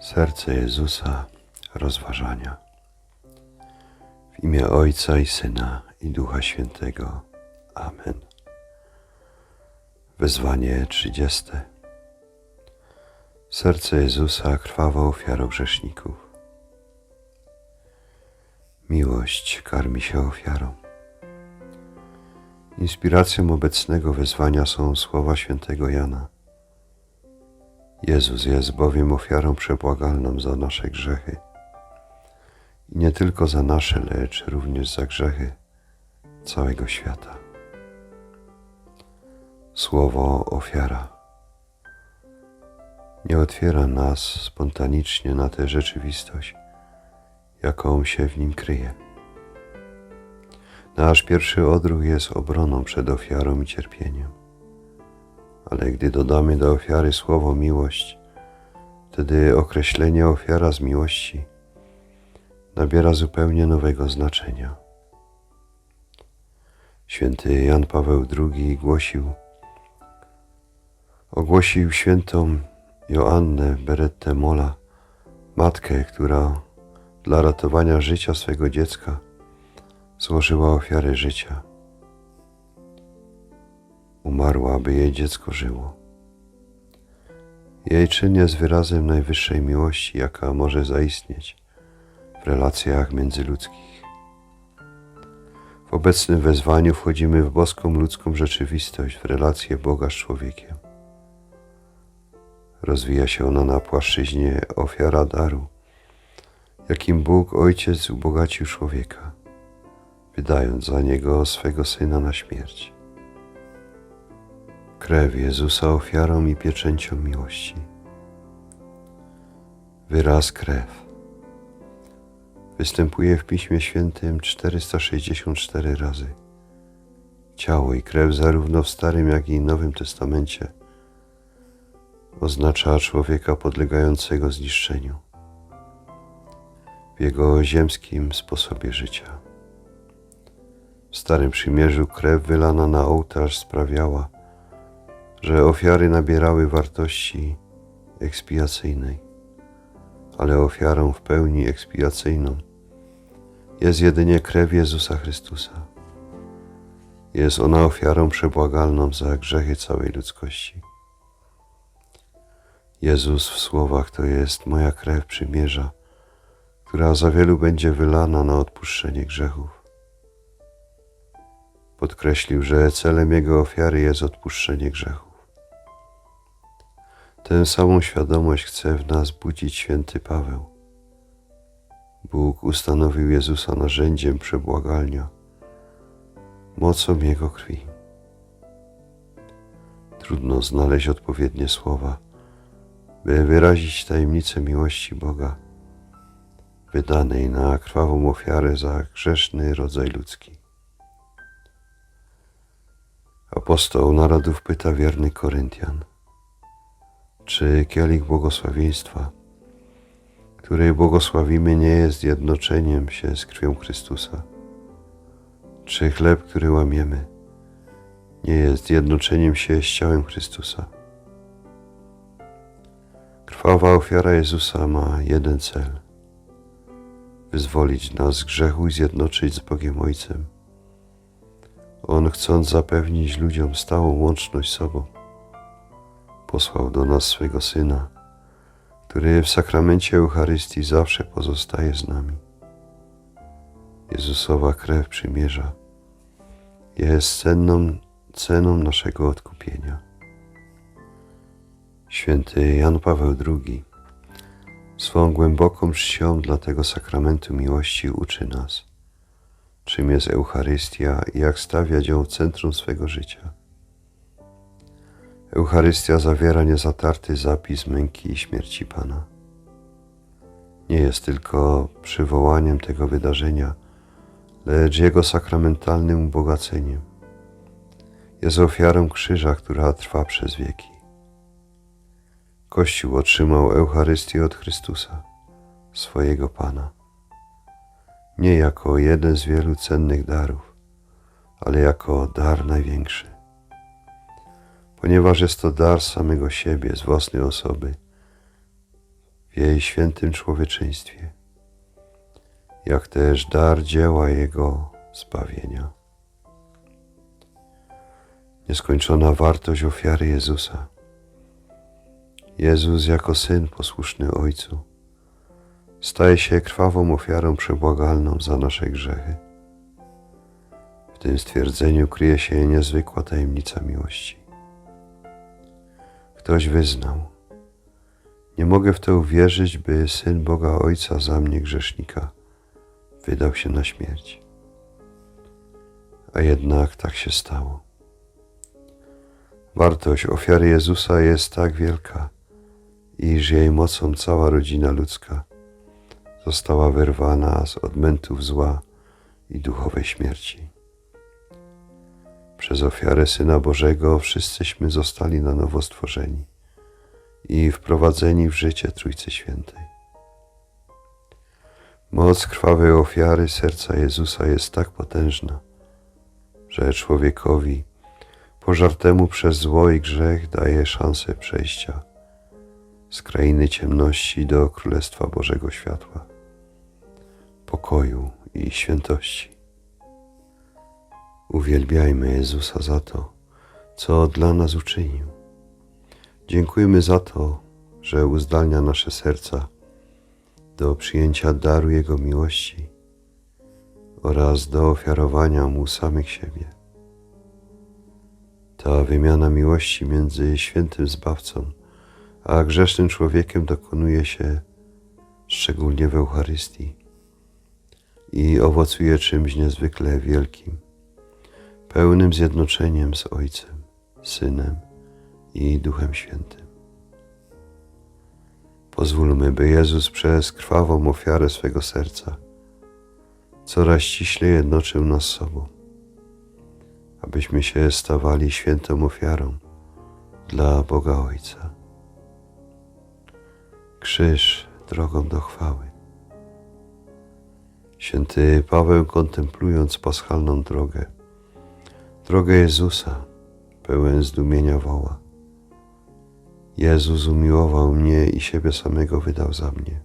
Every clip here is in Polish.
Serce Jezusa rozważania. W imię Ojca i Syna i Ducha Świętego. Amen. Wezwanie trzydzieste. Serce Jezusa krwawa ofiara grzeszników. Miłość karmi się ofiarą. Inspiracją obecnego wezwania są słowa świętego Jana. Jezus jest bowiem ofiarą przebłagalną za nasze grzechy. I nie tylko za nasze, lecz również za grzechy całego świata. Słowo ofiara nie otwiera nas spontanicznie na tę rzeczywistość, jaką się w nim kryje. Nasz pierwszy odruch jest obroną przed ofiarą i cierpieniem. Ale gdy dodamy do ofiary słowo miłość, wtedy określenie ofiara z miłości nabiera zupełnie nowego znaczenia. Święty Jan Paweł II głosił, ogłosił świętą Joannę Berettę Mola, matkę, która dla ratowania życia swego dziecka złożyła ofiarę życia. Umarła, aby jej dziecko żyło. Jej czyn jest wyrazem najwyższej miłości, jaka może zaistnieć w relacjach międzyludzkich. W obecnym wezwaniu wchodzimy w boską ludzką rzeczywistość, w relację Boga z człowiekiem. Rozwija się ona na płaszczyźnie ofiara daru, jakim Bóg Ojciec ubogacił człowieka, wydając za niego swego Syna na śmierć. Krew Jezusa ofiarą i pieczęcią miłości. Wyraz krew występuje w Piśmie Świętym 464 razy. Ciało i krew zarówno w Starym, jak i Nowym Testamencie oznacza człowieka podlegającego zniszczeniu w jego ziemskim sposobie życia. W Starym Przymierzu krew wylana na ołtarz sprawiała, że ofiary nabierały wartości ekspiacyjnej, ale ofiarą w pełni ekspiacyjną jest jedynie krew Jezusa Chrystusa. Jest ona ofiarą przebłagalną za grzechy całej ludzkości. Jezus w słowach to jest moja krew przymierza, która za wielu będzie wylana na odpuszczenie grzechów. Podkreślił, że celem Jego ofiary jest odpuszczenie grzechów. Tę samą świadomość chce w nas budzić święty Paweł. Bóg ustanowił Jezusa narzędziem przebłagalnia, mocą Jego krwi. Trudno znaleźć odpowiednie słowa, by wyrazić tajemnicę miłości Boga, wydanej na krwawą ofiarę za grzeszny rodzaj ludzki. Apostoł narodów pyta wierny Koryntian, czy kielich błogosławieństwa, który błogosławimy, nie jest jednoczeniem się z krwią Chrystusa? Czy chleb, który łamiemy, nie jest jednoczeniem się z ciałem Chrystusa? Krwawa ofiara Jezusa ma jeden cel: wyzwolić nas z grzechu i zjednoczyć z Bogiem Ojcem. On, chcąc zapewnić ludziom stałą łączność z sobą, posłał do nas swego Syna, który w sakramencie Eucharystii zawsze pozostaje z nami. Jezusowa krew przymierza jest cenną ceną naszego odkupienia. Święty Jan Paweł II swą głęboką czcią dla tego sakramentu miłości uczy nas, czym jest Eucharystia i jak stawiać ją w centrum swego życia. Eucharystia zawiera niezatarty zapis męki i śmierci Pana. Nie jest tylko przywołaniem tego wydarzenia, lecz jego sakramentalnym ubogaceniem. Jest ofiarą krzyża, która trwa przez wieki. Kościół otrzymał Eucharystię od Chrystusa, swojego Pana. Nie jako jeden z wielu cennych darów, ale jako dar największy ponieważ jest to dar samego siebie, z własnej osoby, w jej świętym człowieczeństwie, jak też dar dzieła Jego zbawienia. Nieskończona wartość ofiary Jezusa. Jezus jako Syn posłuszny Ojcu staje się krwawą ofiarą przebłagalną za nasze grzechy. W tym stwierdzeniu kryje się niezwykła tajemnica miłości. Ktoś wyznał, nie mogę w to uwierzyć, by Syn Boga Ojca za mnie grzesznika wydał się na śmierć. A jednak tak się stało. Wartość ofiary Jezusa jest tak wielka, iż jej mocą cała rodzina ludzka została wyrwana z odmętów zła i duchowej śmierci. Przez ofiarę Syna Bożego wszyscyśmy zostali na nowo stworzeni i wprowadzeni w życie Trójcy Świętej. Moc krwawej ofiary serca Jezusa jest tak potężna, że człowiekowi pożartemu przez zło i grzech daje szansę przejścia z krainy ciemności do Królestwa Bożego Światła, pokoju i świętości. Uwielbiajmy Jezusa za to, co dla nas uczynił. Dziękujmy za to, że uzdalnia nasze serca do przyjęcia daru Jego miłości oraz do ofiarowania Mu samych siebie. Ta wymiana miłości między świętym Zbawcą a grzesznym człowiekiem dokonuje się szczególnie w Eucharystii i owocuje czymś niezwykle wielkim, pełnym zjednoczeniem z Ojcem, Synem i Duchem Świętym. Pozwólmy, by Jezus przez krwawą ofiarę swego serca coraz ściślej jednoczył nas sobą, abyśmy się stawali świętą ofiarą dla Boga Ojca. Krzyż drogą do chwały. Święty Paweł, kontemplując paschalną drogę, drogę Jezusa, pełen zdumienia woła. Jezus umiłował mnie i siebie samego wydał za mnie.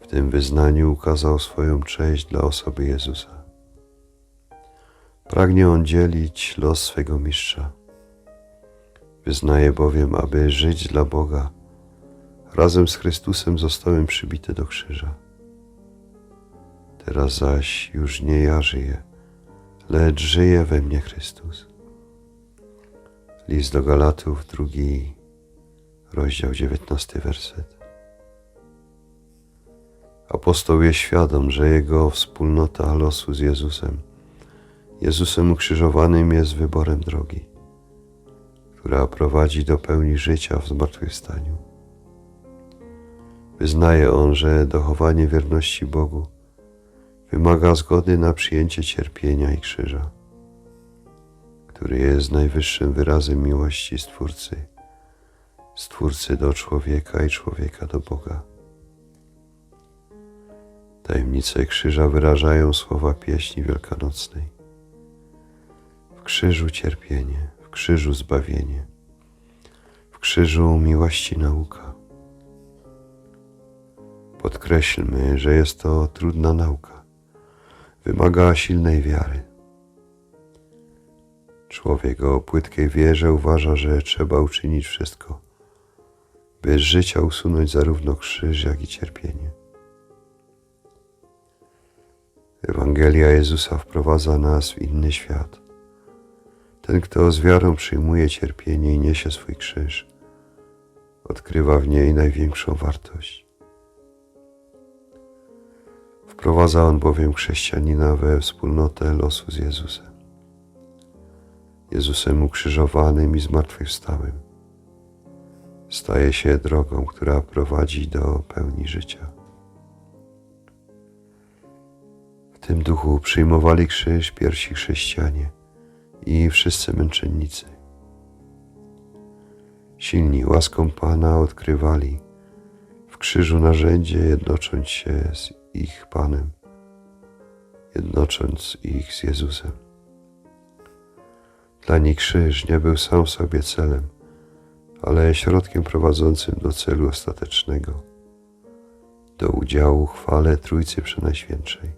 W tym wyznaniu ukazał swoją cześć dla osoby Jezusa. Pragnie on dzielić los swego mistrza. Wyznaje bowiem, aby żyć dla Boga, razem z Chrystusem zostałem przybity do krzyża. Teraz zaś już nie ja żyję, lecz żyje we mnie Chrystus. List do Galatów, drugi rozdział, dziewiętnasty werset. Apostoł jest świadom, że jego wspólnota losu z Jezusem, Jezusem ukrzyżowanym jest wyborem drogi, która prowadzi do pełni życia w zmartwychwstaniu. Wyznaje on, że dochowanie wierności Bogu wymaga zgody na przyjęcie cierpienia i krzyża, który jest najwyższym wyrazem miłości Stwórcy, Stwórcy do człowieka i człowieka do Boga. Tajemnice krzyża wyrażają słowa pieśni wielkanocnej. W krzyżu cierpienie, w krzyżu zbawienie, w krzyżu miłości nauka. Podkreślmy, że jest to trudna nauka. Wymaga silnej wiary. Człowiek o płytkiej wierze uważa, że trzeba uczynić wszystko, by z życia usunąć zarówno krzyż, jak i cierpienie. Ewangelia Jezusa wprowadza nas w inny świat. Ten, kto z wiarą przyjmuje cierpienie i niesie swój krzyż, odkrywa w niej największą wartość. Wprowadza on bowiem chrześcijanina we wspólnotę losu z Jezusem. Jezusem ukrzyżowanym i zmartwychwstałym. Staje się drogą, która prowadzi do pełni życia. W tym duchu przyjmowali krzyż pierwsi chrześcijanie i wszyscy męczennicy. Silni łaską Pana odkrywali krzyżu narzędzie jednocząc się z ich Panem, jednocząc ich z Jezusem. Dla nich krzyż nie był sam sobie celem, ale środkiem prowadzącym do celu ostatecznego, do udziału w chwale Trójcy Przenajświętszej.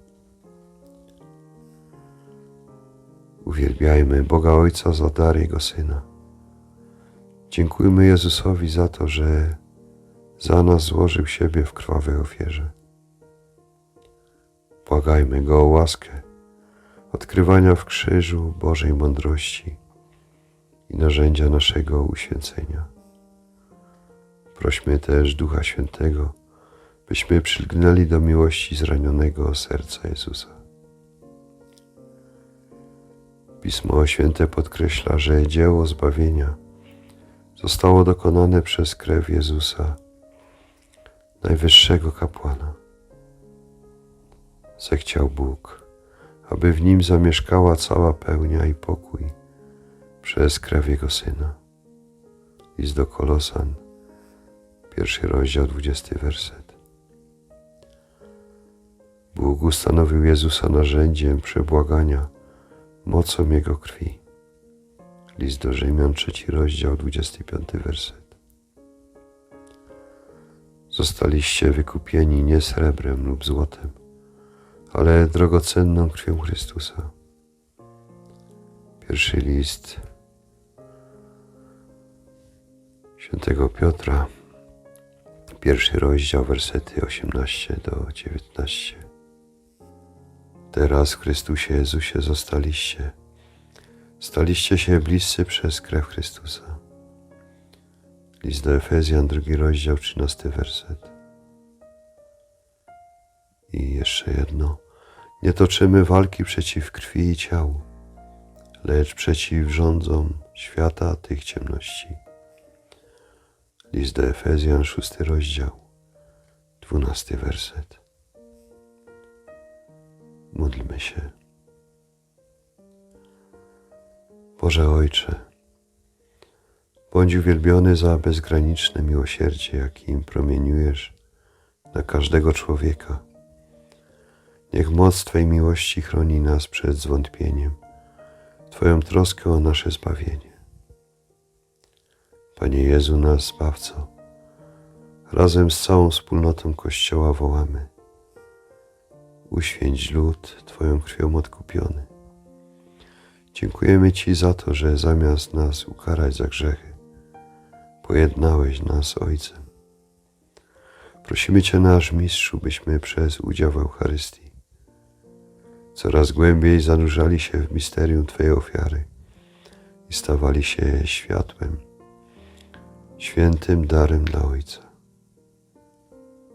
Uwielbiajmy Boga Ojca za dar Jego Syna. Dziękujmy Jezusowi za to, że za nas złożył siebie w krwawej ofierze. Błagajmy Go o łaskę odkrywania w krzyżu Bożej mądrości i narzędzia naszego uświęcenia. Prośmy też Ducha Świętego, byśmy przylgnęli do miłości zranionego serca Jezusa. Pismo Święte podkreśla, że dzieło zbawienia zostało dokonane przez krew Jezusa, najwyższego kapłana. Zechciał Bóg, aby w nim zamieszkała cała pełnia i pokój przez krew Jego Syna. List do Kolosan, pierwszy rozdział, dwudziesty werset. Bóg ustanowił Jezusa narzędziem przebłagania mocą Jego krwi. List do Rzymian, trzeci rozdział, dwudziesty piąty werset. Zostaliście wykupieni nie srebrem lub złotem, ale drogocenną krwią Chrystusa. Pierwszy list świętego Piotra, pierwszy rozdział, wersety 18 do 19. Teraz w Chrystusie Jezusie zostaliście, staliście się bliscy przez krew Chrystusa. List do Efezjan, drugi rozdział, 13 werset. I jeszcze jedno. Nie toczymy walki przeciw krwi i ciału, lecz przeciw rządzom świata tych ciemności. List do Efezjan, szósty rozdział, dwunasty werset. Módlmy się. Boże Ojcze, bądź uwielbiony za bezgraniczne miłosierdzie, jakim promieniujesz na każdego człowieka. Niech moc Twej miłości chroni nas przed zwątpieniem, Twoją troskę o nasze zbawienie. Panie Jezu, nasz Zbawco, razem z całą wspólnotą Kościoła wołamy. Uświęć lud Twoją krwią odkupiony. Dziękujemy Ci za to, że zamiast nas ukarać za grzechy, pojednałeś nas Ojcem. Prosimy Cię, nasz Mistrzu, byśmy przez udział w Eucharystii coraz głębiej zanurzali się w misterium Twojej ofiary i stawali się światłem, świętym darem dla Ojca.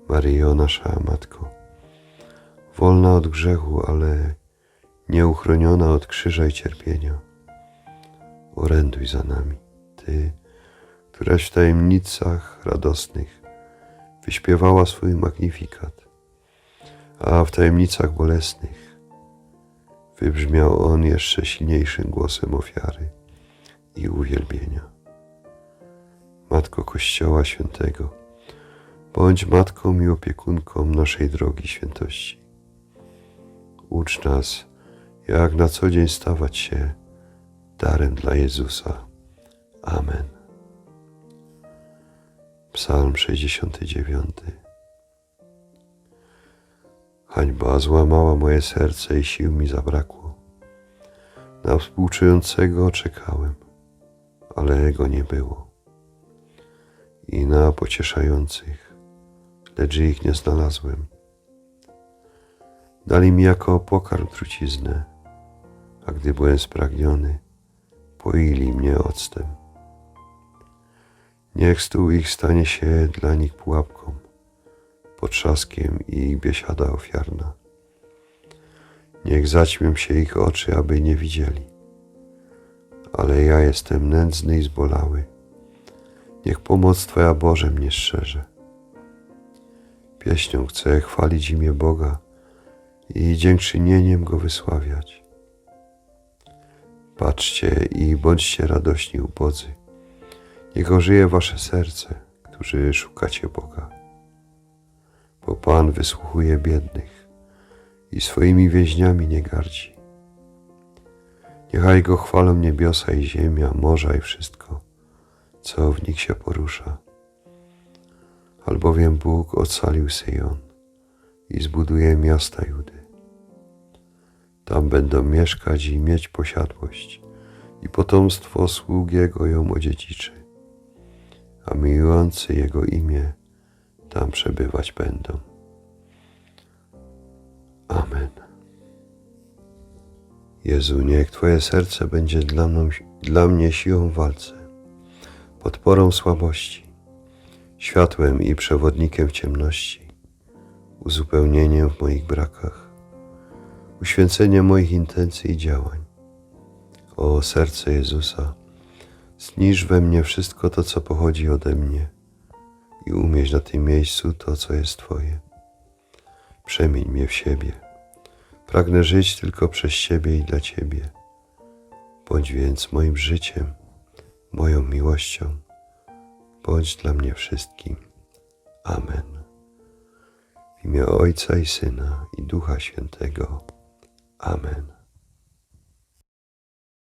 Maryjo, nasza Matko, wolna od grzechu, ale nieuchroniona od krzyża i cierpienia, oręduj za nami, Ty, któraś w tajemnicach radosnych wyśpiewała swój magnifikat, a w tajemnicach bolesnych wybrzmiał on jeszcze silniejszym głosem ofiary i uwielbienia. Matko Kościoła Świętego, bądź matką i opiekunką naszej drogi świętości. Ucz nas, jak na co dzień stawać się darem dla Jezusa. Amen. Psalm 69 Hańba złamała moje serce i sił mi zabrakło. Na współczującego czekałem, ale go nie było. I na pocieszających, lecz ich nie znalazłem. Dali mi jako pokarm truciznę, a gdy byłem spragniony, poili mnie octem. Niech stół ich stanie się dla nich pułapką potrzaskiem i biesiada ofiarna. Niech zaćmią się ich oczy, aby nie widzieli. Ale ja jestem nędzny i zbolały. Niech pomoc Twoja Boże mnie szczerze. Pieśnią chcę chwalić imię Boga i dziękczynieniem Go wysławiać. Patrzcie i bądźcie radośni ubodzy. Niech ożyje Wasze serce, którzy szukacie Boga bo Pan wysłuchuje biednych i swoimi więźniami nie gardzi. Niechaj Go chwalą niebiosa i ziemia, morza i wszystko, co w nich się porusza. Albowiem Bóg ocalił Syjon i zbuduje miasta Judy. Tam będą mieszkać i mieć posiadłość, i potomstwo sług Jego ją odziedziczy, a miłujący Jego imię tam przebywać będą. Amen. Jezu, niech Twoje serce będzie dla, mną, dla mnie siłą w walce, podporą słabości, światłem i przewodnikiem w ciemności, uzupełnieniem w moich brakach, uświęceniem moich intencji i działań. O serce Jezusa, zniż we mnie wszystko to, co pochodzi ode mnie i umieść na tym miejscu to, co jest Twoje. Przemień mnie w siebie. Pragnę żyć tylko przez Ciebie i dla Ciebie. Bądź więc moim życiem, moją miłością. Bądź dla mnie wszystkim. Amen. W imię Ojca i Syna i Ducha Świętego. Amen.